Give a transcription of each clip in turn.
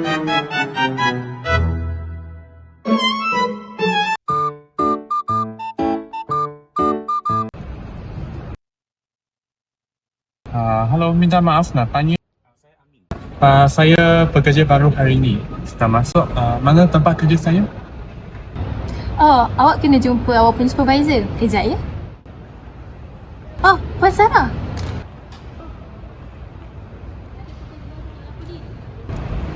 Uh, halo, minta maaf nak tanya. Uh, saya pekerja baru hari ini. Setelah masuk, uh, mana tempat kerja saya? Oh, awak kena jumpa awak punya supervisor. Kejap ya. Oh, Puan Sarah.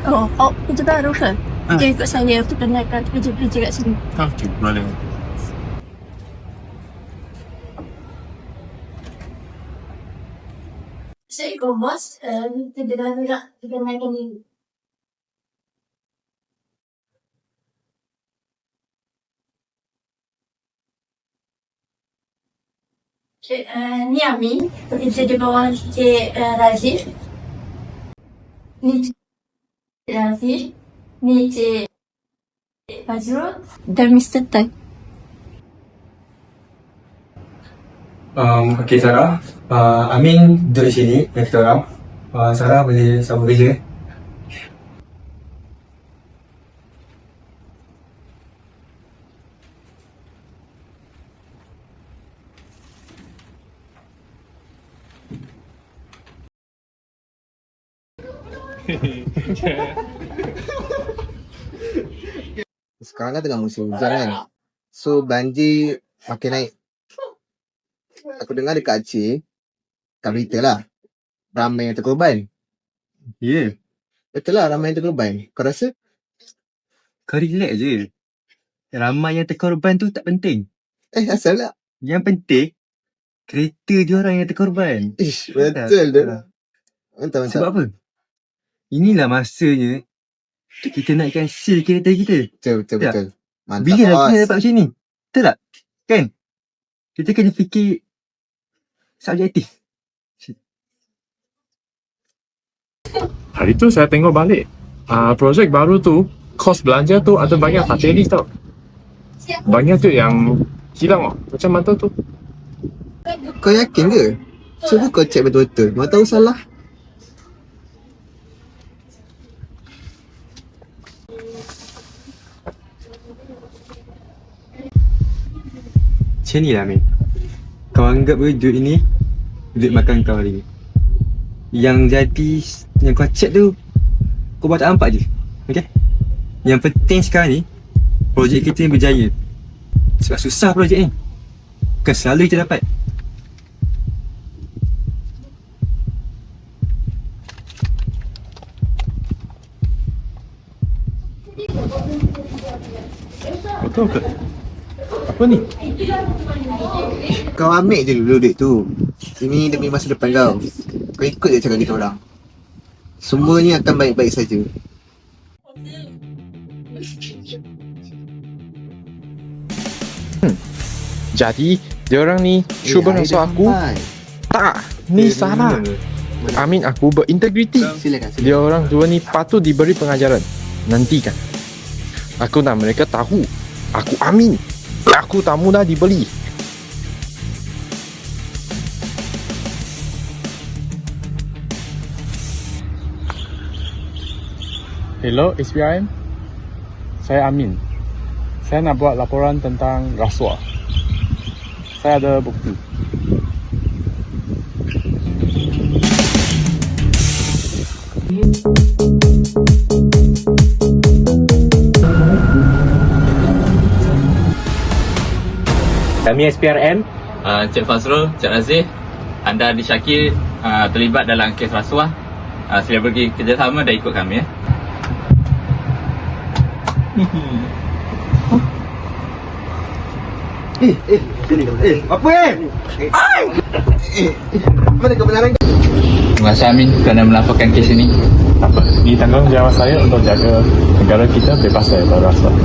Oh, oh, kerja baru ke? Kerja ikut saya untuk kenalkan kerja-kerja kat sini. Okey, boleh. Saya ikut bos, uh, kerja baru nak kenalkan ini. Cik, uh, ni Amin, kerja di bawah Cik uh, Razif. Ni Cik Razif. Ni Cik Fazrul. Dan Mr. Tan. Um, okay Sarah, uh, Amin duduk sini dengan kita orang. Uh, Sarah boleh sambung kerja. Sekarang kan tengah musim hujan kan. So banjir makin naik. Aku dengar dekat Aceh, kat berita lah. Ramai yang terkorban. Ya, yeah. Betul lah ramai yang terkorban. Kau rasa? kau relax je. Ramai yang terkorban tu tak penting. Eh asal tak? Yang penting, kereta dia orang yang terkorban. Ish, betul tu. Mantap, Sebab mantap. apa? Inilah masanya kita naikkan seal kereta kita. Betul, betul, Tak. betul. Mantap, Bila bos. kita dapat macam ni? Betul tak? Kan? Kita kena fikir subjektif. Hari tu saya tengok balik. Uh, projek baru tu, kos belanja tu ada banyak tak tenis tau. Banyak tu yang hilang tau. Macam mana tu? Kau yakin ke? Cuba kau cek betul-betul. Mau tahu salah? Macam ni lah Min Kau anggap ke duit ini Duit makan kau hari ni? Yang jadi Yang kau check tu Kau buat tak nampak je. Okay Yang penting sekarang ni Projek kita ni berjaya. Sebab susah projek ni. Bukan selalu kita dapat Betul ke? Apa ni? Kau ambil je dulu duit tu. Ini demi masa depan kau. Kau ikut je cakap kita orang. Semuanya akan baik-baik saja. Jadi, dia orang ni cuba Eh, masuk ada aku. sampai. Tak, ni Eh, salah. Amin aku berintegriti. Silakan, silakan. Dia orang dua ni patut diberi pengajaran. Nantikan. Aku nak mereka tahu. Aku Amin. Aku tak mudah dibeli. Hello, SPIM. Saya Amin. Saya nak buat laporan tentang rasuah. Saya ada bukti. Kami SPRM, uh, Cik Fazrul, Cik Razif, anda disyakir uh, terlibat dalam kes rasuah. Uh, sila pergi kerjasama dan ikut kami ya. Eh, apa eh? Eh, mana kebenaran kau? Terima kasih Amin kerana melaporkan kes ini. Apa? Ini tanggungjawab saya untuk jaga negara kita bebas daripada rasuah.